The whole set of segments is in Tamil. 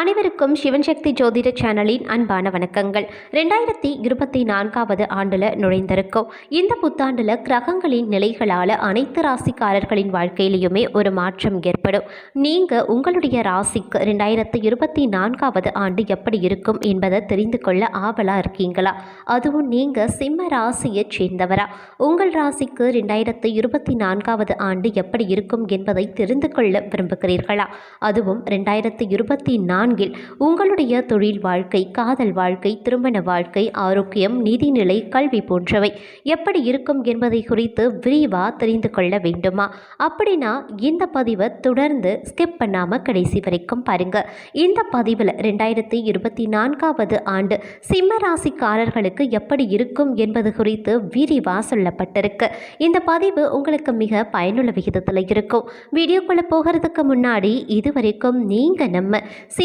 அனைவருக்கும் சிவன் சக்தி ஜோதிட சேனலின் அன்பான வணக்கங்கள். ரெண்டாயிரத்தி இருபத்தி நான்காவது ஆண்டில் நுழைந்திருக்கோம். இந்த புத்தாண்டில் கிரகங்களின் நிலைகளால் அனைத்து ராசிக்காரர்களின் வாழ்க்கையிலையுமே ஒரு மாற்றம் ஏற்படும். நீங்கள் உங்களுடைய ராசிக்கு ரெண்டாயிரத்தி இருபத்தி நான்காவது ஆண்டு எப்படி இருக்கும் என்பதை தெரிந்து கொள்ள ஆவலாக இருக்கீங்களா? அதுவும் நீங்கள் சிம்ம ராசியை சேர்ந்தவரா? உங்கள் ராசிக்கு ரெண்டாயிரத்தி இருபத்தி நான்காவது ஆண்டு எப்படி இருக்கும் என்பதை தெரிந்து கொள்ள விரும்புகிறீர்களா? அதுவும் ரெண்டாயிரத்தி இருபத்தி நான்கில் உங்களுடைய தொழில் வாழ்க்கை காதல் வாழ்க்கை திருமண வாழ்க்கை ஆரோக்கியம் நிதிநிலை கல்வி போன்றவை எப்படி இருக்கும் என்பதை குறித்து விரிவாக தெரிந்து கொள்ள வேண்டுமா? அப்படின்னா இந்த பதிவை தொடர்ந்து ஸ்கிப் பண்ணாமல் கடைசி வரைக்கும் பாருங்க. இந்த பதிவில் ரெண்டாயிரத்தி இருபத்தி நான்காவது ஆண்டு சிம்ம ராசிக்காரர்களுக்கு எப்படி இருக்கும் என்பது குறித்து விரிவாக சொல்லப்பட்டிருக்கு. இந்த பதிவு உங்களுக்கு மிக பயனுள்ள விகிதத்தில் இருக்கும். வீடியோக்குள்ளே போகிறதுக்கு முன்னாடி இதுவரைக்கும் நீங்கள் நம்ம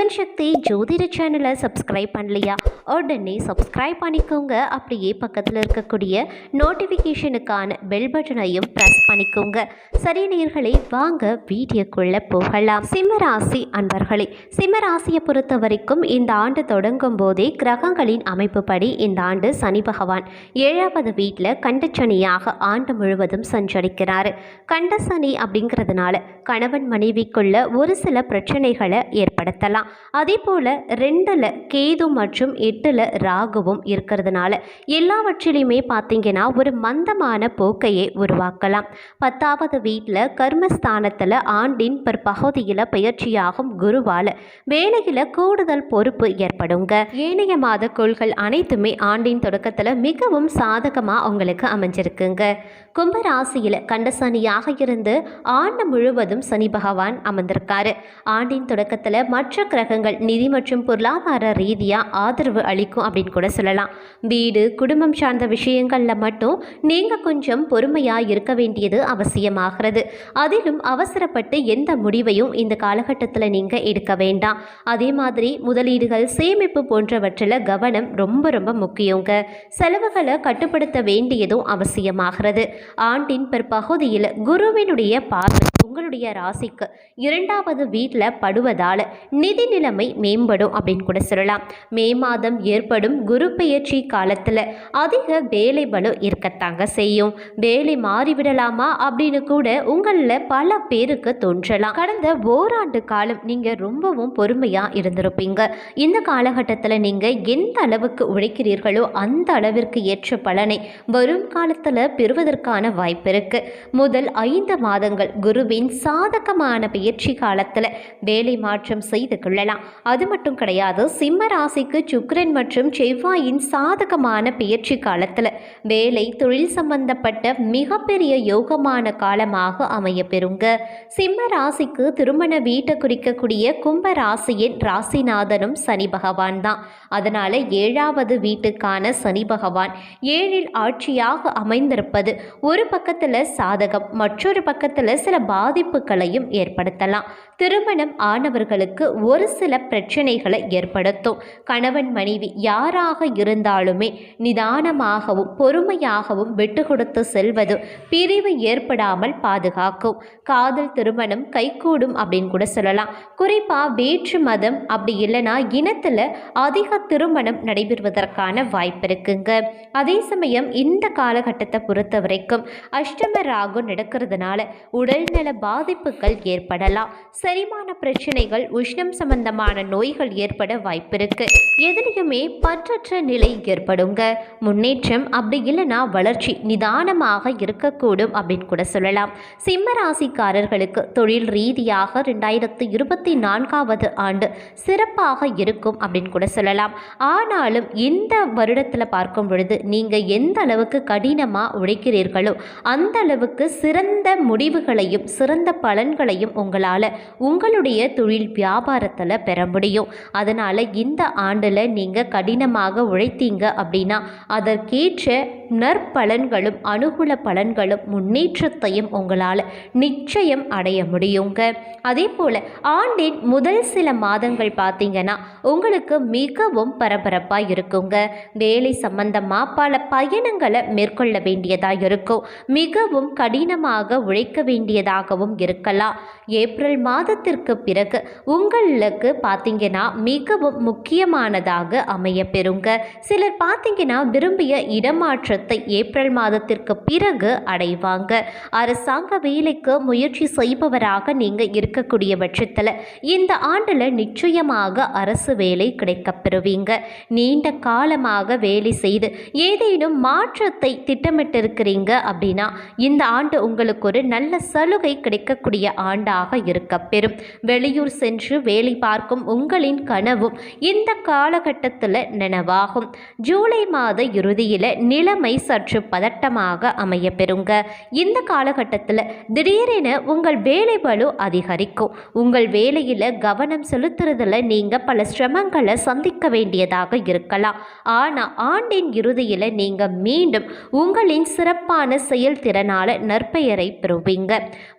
சிவன் சக்தி ஜோதிட சேனலை சப்ஸ்கிரைப் பண்ணலையா? உடனே சப்ஸ்கிரைப் பண்ணிக்கோங்க. அப்படியே பக்கத்தில் இருக்கக்கூடிய நோட்டிஃபிகேஷனுக்கான பெல் பட்டனையும் ப்ரெஸ் பண்ணிக்கோங்க. சரி நேர்களை வாங்க வீடியோக்குள்ளே போகலாம். சிம்மராசி அன்பர்களே சிம்மராசியை பொறுத்த வரைக்கும் இந்த ஆண்டு தொடங்கும் போதே கிரகங்களின் அமைப்புப்படி இந்த ஆண்டு சனி பகவான் ஏழாவது வீட்டில் கண்டச்சனியாக ஆண்டு முழுவதும் சஞ்சரிக்கிறார். கண்ட சனி அப்படிங்கிறதுனால கணவன் மனைவிக்குள்ள ஒரு சில பிரச்சனைகளை ஏற்படுத்தலாம். அதே போல் ரெண்டில் கேது மற்றும் எட்டில் ராகுவும் இருக்கிறதுனால எல்லாவற்றிலையுமே பார்த்தீங்கன்னா ஒரு மந்தமான போக்கையே உருவாக்கலாம். பத்தாவது வீட்டில் கர்மஸ்தானத்தில் ஆண்டின் பிற்பகுதியில் பயிற்சியாகும் குருவால் வேலையில் கூடுதல் பொறுப்பு ஏற்படுங்க. ஏனைய மாத கோள்கள் அனைத்துமே ஆண்டின் தொடக்கத்தில் மிகவும் சாதகமாக உங்களுக்கு அமைஞ்சிருக்குங்க. கும்பராசியில் கண்டசனியாக இருந்து ஆண்டு முழுவதும் சனி பகவான் அமர்ந்திருக்காரு. ஆண்டின் தொடக்கத்தில் மற்ற கிரகங்கள் நிதி மற்றும் பொருளாதார ரீதியாக ஆதரவு அளிக்கும் அப்படின்னு கூட சொல்லலாம். வீடு குடும்பம் சார்ந்த விஷயங்களில் மட்டும் நீங்கள் கொஞ்சம் பொறுமையாக இருக்க வேண்டியது அவசியமாகிறது. அதிலும் அவசரப்பட்டு எந்த முடிவையும் இந்த காலகட்டத்தில் நீங்கள் எடுக்க வேண்டாம். அதே மாதிரி முதலீடுகள் சேமிப்பு போன்றவற்றில் கவனம் ரொம்ப ரொம்ப முக்கியங்க. செலவுகளை கட்டுப்படுத்த வேண்டியதும் அவசியமாகிறது. ஆண்டின் பிற்பகுதியில் குருவினுடைய பார்வை உங்களுடைய ராசிக்கு இரண்டாவது வீட்டில் படுவதால் நிதி நிலைமை மேம்படும் அப்படின்னு கூட சொல்லலாம். மே மாதம் ஏற்படும் குரு பெயர்ச்சி காலத்தில் அதிக வேலை பலம் இருக்கத்தாங்க செய்யும். வேலை மாறிவிடலாமா அப்படின்னு கூட உங்களில் பல பேருக்கு தோன்றலாம். கடந்த ஓராண்டு காலம் நீங்கள் ரொம்பவும் பொறுமையாக இருந்திருப்பீங்க. இந்த காலகட்டத்தில் நீங்கள் எந்த அளவுக்கு உழைக்கிறீர்களோ அந்த அளவிற்கு ஏற்ற பலனை வரும் காலத்தில் பெறுவதற்கான வாய்ப்பு இருக்கு முதல் ஐந்து மாதங்கள் குருவின் சாதகமான பயிற்சி காலத்தில் வேலை மாற்றம் செய்து கொள்ளலாம். அது மட்டும் கிடையாது சிம்ம ராசிக்கு சுக்கரன் மற்றும் செவ்வாயின் சாதகமான பயிற்சி காலத்தில் வேலை தொழில் சம்பந்தப்பட்ட மிகப்பெரிய யோகமான காலமாக அமைய பெறுங்க சிம்ம ராசிக்கு திருமண வீட்டை குறிக்கக்கூடிய கும்ப ராசியின் ராசிநாதனும் சனி பகவான் தான். அதனால ஏழாவது வீட்டுக்கான சனி பகவான் ஏழில் ஆட்சியாக அமைந்திருப்பது ஒரு பக்கத்தில் சாதகம் மற்றொரு பக்கத்தில் சில பாதிப்புகளையும் ஏற்படுத்தலாம். திருமணம் ஆனவர்களுக்கு ஒரு சில பிரச்சனைகளை ஏற்படுத்தும். கணவன் மனைவி யாராக இருந்தாலுமே நிதானமாகவும் பொறுமையாகவும் விட்டு கொடுத்து செல்வது பிரிவு ஏற்படாமல் பாதுகாக்கும். காதல் திருமணம் கைகூடும் அப்படின்னு கூட சொல்லலாம். குறிப்பாக வேற்று மதம் அப்படி இல்லைன்னா இனத்தில் அதிக திருமணம் நடைபெறுவதற்கான வாய்ப்பு இருக்குங்க. அதே சமயம் இந்த காலகட்டத்தை பொறுத்த வரைக்கும் அஷ்டம ராகு நடக்கிறதுனால உடல்நல பாதிப்புகள் ஏற்படலாம். செரிமான பிரச்சனைகள் உஷ்ணம் சம்பந்தமான நோய்கள் ஏற்பட வாய்ப்பு இருக்கு. எதிலையுமே பற்றற்ற நிலை ஏற்படுங்க. முன்னேற்றம் அப்படி இல்லைன்னா வளர்ச்சி நிதானமாக இருக்கக்கூடும் அப்படின்னு கூட சொல்லலாம். சிம்ம ராசிக்காரர்களுக்கு தொழில் ரீதியாக ரெண்டாயிரத்து இருபத்தி நான்காவது ஆண்டு சிறப்பாக இருக்கும் அப்படின்னு கூட சொல்லலாம். ஆனாலும் இந்த வருடத்தில் பார்க்கும் பொழுது நீங்கள் எந்த அளவுக்கு கடினமாக உழைக்கிறீர்கள் அந்த அளவுக்கு சிறந்த முடிவுகளையும் சிறந்த பலன்களையும் உங்களால் உங்களுடைய தொழில் வியாபாரத்தில் பெற முடியும். அதனால் இந்த ஆண்டில் நீங்கள் கடினமாக உழைத்தீங்க அப்படின்னா அதற்கேற்ற நற்பலன்களும் அனுகூல பலன்களும் முன்னேற்றத்தையும் உங்களால் நிச்சயம் அடைய முடியுங்க. அதே போல் ஆண்டின் முதல் சில மாதங்கள் பார்த்தீங்கன்னா உங்களுக்கு மிகவும் பரபரப்பாக இருக்குங்க. வேலை சம்பந்தமாக பல பயணங்களை மேற்கொள்ள வேண்டியதாக இருக்கும். மிகவும் கடினமாக உழைக்க வேண்டியதாகவும் இருக்கலாம். ஏப்ரல் மாதத்திற்கு பிறகு உங்களுக்கு பார்த்தீங்கன்னா மிகவும் முக்கியமானதாக அமைய பெறுங்க. சிலர் பார்த்தீங்கன்னா விரும்பிய இடமாற்ற இடத்தை ஏப்ரல் மாதத்திற்கு பிறகு அடைவாங்க. அரசாங்க வேலைக்கு முயற்சி செய்பவராக நீங்கள் இருக்கக்கூடிய பட்சத்தில் இந்த ஆண்டில் நிச்சயமாக அரசு வேலை கிடைக்கப்பெறுவீங்க நீண்ட காலமாக வேலை செய்து ஏதேனும் மாற்றத்தை திட்டமிட்டிருக்கிறீங்க அப்படின்னா இந்த ஆண்டு உங்களுக்கு ஒரு நல்ல சலுகை கிடைக்கக்கூடிய ஆண்டாக இருக்க பெறும். வெளியூர் சென்று வேலை பார்க்கும் உங்களின் கனவும் இந்த காலகட்டத்தில் நினைவாகும். ஜூலை மாத இறுதியில் நிலைமை சற்று பதட்டமாக அமைய பெறுங்க இந்த காலகட்டத்தில் திடீரென உங்கள் வேலை பளு அதிகரிக்கும். உங்கள் வேலையில் கவனம் செலுத்துறதுல நீங்கள் பல சிரமங்களை சந்திக்க வேண்டியதாக இருக்கலாம். ஆனால் ஆண்டின் இறுதியில் நீங்கள் மீண்டும் உங்களின் சிறப்பான செயல்திறனால நற்பெயரை பெறுவீங்க.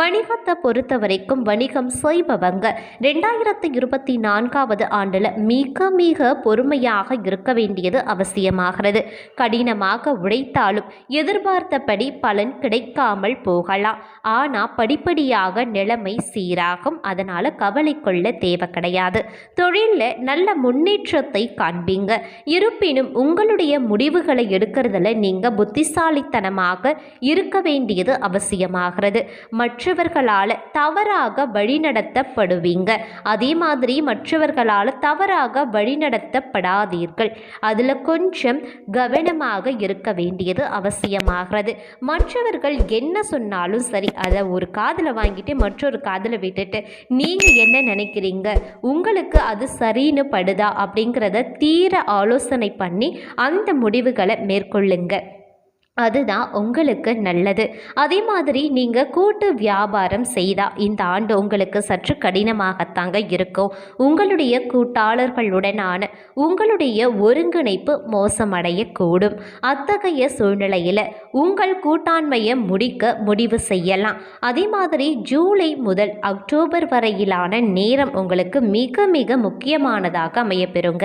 வணிகத்தை பொறுத்த வரைக்கும் வணிகம் செய்பவங்க ரெண்டாயிரத்தி இருபத்தி நான்காவது ஆண்டில் மிக மிக பொறுமையாக இருக்க வேண்டியது அவசியமாகிறது. கடினமாக உழைத்தாலும் எதிர்பார்த்தபடி பலன் கிடைக்காமல் போகலாம். ஆனால் படிப்படியாக நிலைமை சீராகும். அதனால் கவலை கொள்ள தேவை கிடையாது. தொழிலில் நல்ல முன்னேற்றத்தை காண்பீங்க. இருப்பினும் உங்களுடைய முடிவுகளை எடுக்கிறதுல நீங்கள் புத்திசாலித்தனமாக இருக்க வேண்டியது அவசியமாகிறது. மற்றவர்களால் தவறாக வழிநடத்தப்படுவீங்க. அதே மாதிரி மற்றவர்களால் தவறாக வழிநடத்தப்படாதீர்கள். அதில் கொஞ்சம் கவனமாக இருக்க வேண்டியது அவசியமாகிறது. மற்றவர்கள் என்ன சொன்னாலும் சரி அதை ஒரு காதில் வாங்கிட்டு மற்றொரு காதில் விட்டுட்டு நீங்கள் என்ன நினைக்கிறீங்க? உங்களுக்கு அது சரின்னு படுதா? அப்படிங்கிறத தீர ஆலோசனை பண்ணி அந்த முடிவுகளை மேற்கொள்ளுங்கள் அதுதான் உங்களுக்கு நல்லது. அதே மாதிரி நீங்கள் கூட்டு வியாபாரம் செய்தால் இந்த ஆண்டு உங்களுக்கு சற்று கடினமாகத்தாங்க இருக்கும். உங்களுடைய கூட்டாளர்களுடனான உங்களுடைய ஒருங்கிணைப்பு மோசமடையக்கூடும். அத்தகைய சூழ்நிலையில் உங்கள் கூட்டாண்மையை முடிக்க முடிவு செய்யலாம். அதே மாதிரி ஜூலை முதல் அக்டோபர் வரையிலான நேரம் உங்களுக்கு மிக மிக முக்கியமானதாக அமையப்பெறுங்க.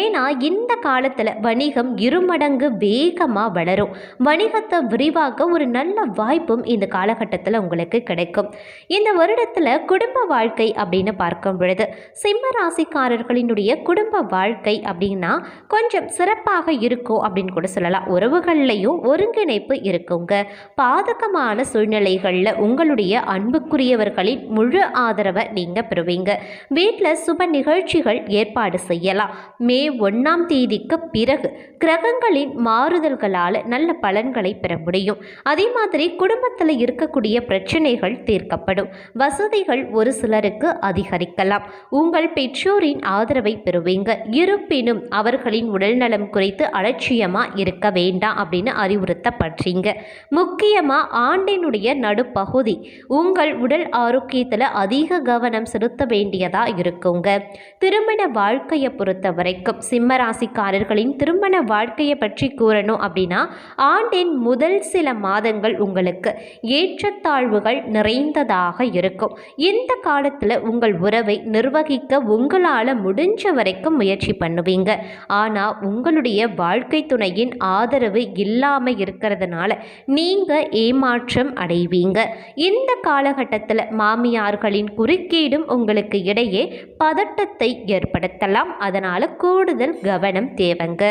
ஏன்னா இந்த காலத்தில் வணிகம் இருமடங்கு வேகமாக வளரும். வணிகத்தை விரிவாக்க ஒரு நல்ல வாய்ப்பும் இந்த காலகட்டத்தில் உங்களுக்கு கிடைக்கும். இந்த வருடத்தில் குடும்ப வாழ்க்கை அப்படின்னு பார்க்கும் பொழுது சிம்ம ராசிக்காரர்களினுடைய குடும்ப வாழ்க்கை அப்படின்னா கொஞ்சம் சிறப்பாக இருக்கும் அப்படின்னு கூட சொல்லலாம். உறவுகள்லையும் ஒருங்கிணைப்பு இருக்குங்க. பாதகமான சூழ்நிலைகளில் உங்களுடைய அன்புக்குரியவர்களின் முழு ஆதரவை நீங்கள் பெறுவீங்க. வீட்டில் சுப நிகழ்ச்சிகள் ஏற்பாடு செய்யலாம். மே ஒன்றாம் தேதிக்கு பிறகு கிரகங்களின் மாறுதல்களால் நல்ல பலன்களை பெற முடியும். அதே மாதிரி குடும்பத்தில் இருக்கக்கூடிய பிரச்சனைகள் தீர்க்கப்படும். வசதிகள் ஒரு சிலருக்கு அதிகரிக்கலாம். உங்கள் பெற்றோரின் ஆதரவை பெறுவீங்க. இருப்பினும் அவர்களின் உடல்நலம் குறித்து அலட்சியமாக இருக்க வேண்டாம் அப்படின்னு அறிவுறுத்தப்படுறீங்க. முக்கியமாக ஆண்டினுடைய நடுப்பகுதி. உங்கள் உடல் ஆரோக்கியத்தில் அதிக கவனம் செலுத்த வேண்டியதாக இருக்குங்க. திருமண வாழ்க்கையை பொறுத்த வரைக்கும் சிம்மராசிக்காரர்களின் திருமண வாழ்க்கையை பற்றி கூறணும் அப்படின்னா ஆண்டின் முதல் சில மாதங்கள் உங்களுக்கு ஏற்றத்தாழ்வுகள் நிறைந்ததாக இருக்கும். இந்த காலத்தில் உங்கள் உறவை நிர்வகிக்க உங்களால் முடிஞ்ச வரைக்கும் முயற்சி பண்ணுவீங்க. ஆனால் உங்களுடைய வாழ்க்கை துணையின் ஆதரவு இல்லாமல் இருக்கிறதுனால நீங்கள் ஏமாற்றம் அடைவீங்க. இந்த காலகட்டத்தில் மாமியார்களின் குறுக்கீடும் உங்களுக்கு இடையே பதட்டத்தை ஏற்படுத்தலாம். அதனால் கூடுதல் கவனம் தேவைங்க.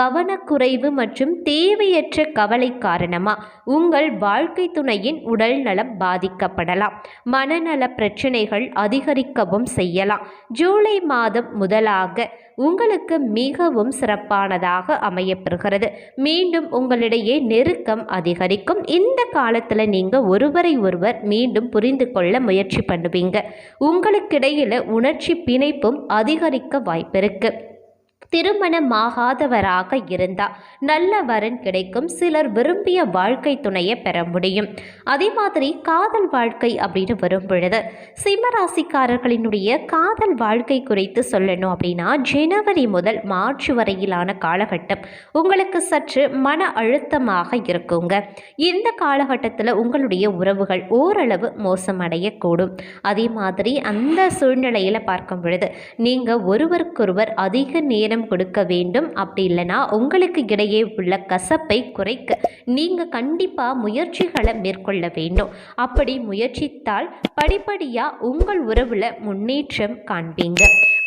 கவனக்குறைவு மற்றும் தேவையற்ற கவலை காரணமாக உங்கள் வாழ்க்கை துணையின் உடல் நலம் பாதிக்கப்படலாம். மனநல பிரச்சனைகள் அதிகரிக்கவும் செய்யலாம். ஜூலை மாதம் முதலாக உங்களுக்கு மிகவும் சிறப்பானதாக அமையப்பெறுகிறது. மீண்டும் உங்களிடையே நெருக்கம் அதிகரிக்கும். இந்த காலத்தில் நீங்கள் ஒருவரை ஒருவர் மீண்டும் புரிந்து கொள்ள முயற்சி பண்ணுவீங்க. உங்களுக்கிடையில் உணர்ச்சி பிணைப்பும் அதிகரிக்க வாய்ப்பிருக்கு. திருமணமாகாதவராக இருந்தா நல்ல வரன் கிடைக்கும். சிலர் விரும்பிய வாழ்க்கை துணையை பெற முடியும். அதே மாதிரி காதல் வாழ்க்கை அப்படின்னு வரும் பொழுது சிம்மராசிக்காரர்களினுடைய காதல் வாழ்க்கை குறித்து சொல்லணும் அப்படின்னா ஜனவரி முதல் மார்ச் வரையிலான காலகட்டம் உங்களுக்கு சற்று மன அழுத்தமாக இருக்குங்க. இந்த காலகட்டத்தில் உங்களுடைய உறவுகள் ஓரளவு மோசமடையக்கூடும். அதே மாதிரி அந்த சூழ்நிலையில் பார்க்கும் பொழுது நீங்கள் ஒருவருக்கொருவர் அதிக நேரம் கொடுக்க வேண்டும். அப்படி இல்லைன்னா உங்களுக்கு இடையே உள்ள கசப்பை குறைக்க நீங்கள் கண்டிப்பாக முயற்சிகளை மேற்கொள்ள வேண்டும். அப்படி முயற்சித்தால் படிப்படியாக உங்கள் உறவில் முன்னேற்றம் காண்பீங்க.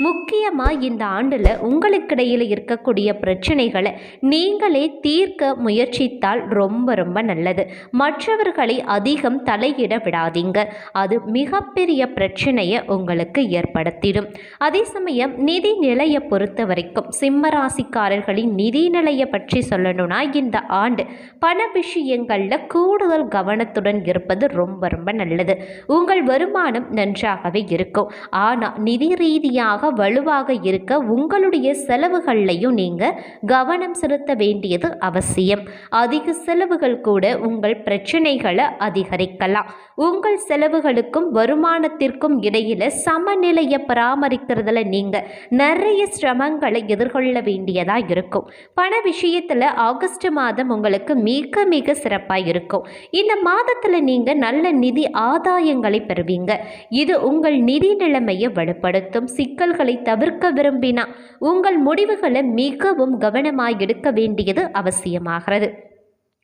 முக்கியமாக இந்த ஆண்டில் உங்களுக்கிடையில் இருக்கக்கூடிய பிரச்சனைகளை நீங்களே தீர்க்க முயற்சித்தால் ரொம்ப ரொம்ப நல்லது. மற்றவர்களை அதிகம் தலையிட விடாதீங்க. அது மிகப்பெரிய பிரச்சனையை உங்களுக்கு ஏற்படுத்திடும். அதே சமயம் நிதி நிலையை பொறுத்த வரைக்கும் சிம்மராசிக்காரர்களின் நிதி நிலையை பற்றி சொல்லணும்னா இந்த ஆண்டு பண விஷயங்களில் கூடுதல் கவனத்துடன் இருப்பது ரொம்ப ரொம்ப நல்லது. உங்கள் வருமானம் நன்றாகவே இருக்கும். ஆனால் நிதி ரீதியாக வலுவாக இருக்க உங்களுடைய செலவுகள்லையும் நீங்கள் கவனம் செலுத்த வேண்டியது அவசியம். அதிக செலவுகள் கூட உங்கள் பிரச்சனைகளை அதிகரிக்கலாம். உங்கள் செலவுகளுக்கும் வருமானத்திற்கும் இடையில சமநிலையை பராமரிக்கிறதுல நீங்கள் நிறைய சிரமங்களை எதிர்கொள்ள வேண்டியதாக இருக்கும். பண விஷயத்தில் ஆகஸ்ட் மாதம் உங்களுக்கு மிக மிக சிறப்பாக இருக்கும். இந்த மாதத்தில் நீங்கள் நல்ல நிதி ஆதாயங்களை பெறுவீங்க. இது உங்கள் நிதி நிலைமையை வலுப்படுத்தும். சிக்கல்கள் தவிர்க்க விரும்பினா உங்கள் முடிவுகளை மிகவும் கவனமாய் எடுக்க வேண்டியது அவசியமாகிறது.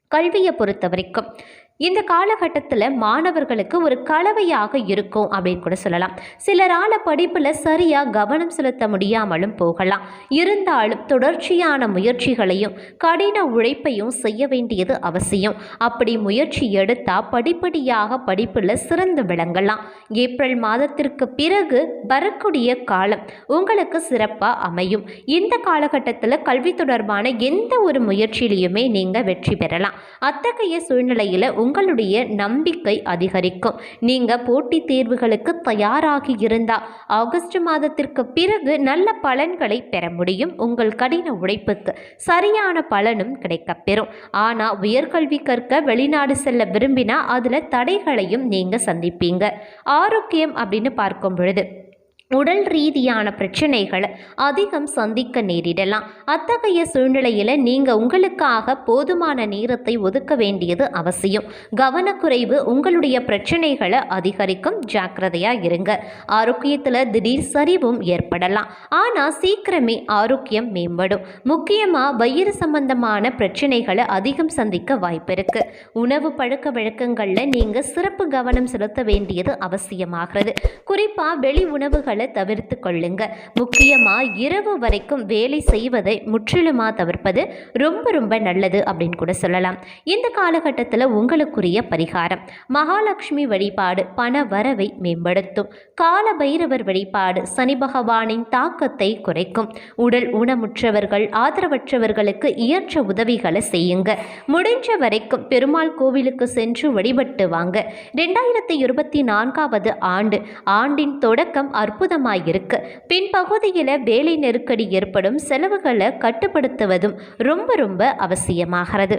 கல்வியை பொறுத்த வரைக்கும் இந்த காலகட்டத்தில் மாணவர்களுக்கு ஒரு கலவையாக இருக்கும் அப்படின்னு கூட சொல்லலாம். சிலரால் படிப்பில் சரியாக கவனம் செலுத்த முடியாமலும் போகலாம். இருந்தாலும் தொடர்ச்சியான முயற்சிகளையும் கடின உழைப்பையும் செய்ய வேண்டியது அவசியம். அப்படி முயற்சி எடுத்தால் படிப்படியாக படிப்பில் சிறந்து விளங்கலாம். ஏப்ரல் மாதத்திற்கு பிறகு வரக்கூடிய காலம் உங்களுக்கு சிறப்பாக அமையும். இந்த காலகட்டத்தில் கல்வி தொடர்பான எந்த ஒரு முயற்சியிலையுமே நீங்கள் வெற்றி பெறலாம். அத்தகைய சூழ்நிலையில் உங்களுடைய நம்பிக்கை அதிகரிக்கும். நீங்கள் போட்டித் தேர்வுகளுக்கு தயாராகி இருந்தால் ஆகஸ்ட் மாதத்திற்கு பிறகு நல்ல பலன்களை பெற முடியும் உங்கள் கடின உழைப்புக்கு. சரியான பலனும் கிடைக்கப்பெறும் ஆனால் உயர்கல்வி கற்க வெளிநாடு செல்ல விரும்பினா அதில் தடைகளையும் நீங்கள் சந்திப்பீங்க. ஆரோக்கியம் அப்படின்னு பார்க்கும் பொழுது உடல் ரீதியான பிரச்சனைகளை அதிகம் சந்திக்க நேரிடலாம். அத்தகைய சூழ்நிலையில் நீங்கள் உங்களுக்காக போதுமான நேரத்தை ஒதுக்க வேண்டியது அவசியம். கவனக்குறைவு உங்களுடைய பிரச்சனைகளை அதிகரிக்கும் ஜாக்கிரதையாக இருங்க. ஆரோக்கியத்தில் திடீர் சரிவும் ஏற்படலாம். ஆனால் சீக்கிரமே ஆரோக்கியம் மேம்படும். முக்கியமாக வயிறு சம்பந்தமான பிரச்சனைகளை அதிகம் சந்திக்க வாய்ப்பு இருக்கு உணவு பழக்க வழக்கங்களில் நீங்கள் சிறப்பு கவனம் செலுத்த வேண்டியது அவசியமாகிறது. குறிப்பாக வெளி உணவுகளை உணவுகளை தவிர்த்து கொள்ளுங்க. முக்கியமாக இரவு வரைக்கும் வேலை செய்வதை முற்றிலுமாக தவிர்ப்பது ரொம்ப ரொம்ப நல்லது அப்படின்னு கூட சொல்லலாம். இந்த காலகட்டத்தில் உங்களுக்குரிய பரிகாரம். மகாலட்சுமி வழிபாடு பண வரவை மேம்படுத்தும். கால பைரவர் வழிபாடு சனி பகவானின் தாக்கத்தை குறைக்கும். உடல் ஊனமுற்றவர்கள் ஆதரவற்றவர்களுக்கு இயற்ற உதவிகளை செய்யுங்க. முடிஞ்ச வரைக்கும் பெருமாள் கோவிலுக்கு சென்று வழிபட்டு வாங்க. ரெண்டாயிரத்தி இருபத்தி நான்காவது ஆண்டு ஆண்டின் தொடக்கம் அற்புத அற்புதமாயிருக்கு. பின்பகுதியில் வேலை நெருக்கடி ஏற்படும் செலவுகளை கட்டுப்படுத்துவதும் ரொம்ப ரொம்ப அவசியமாகிறது.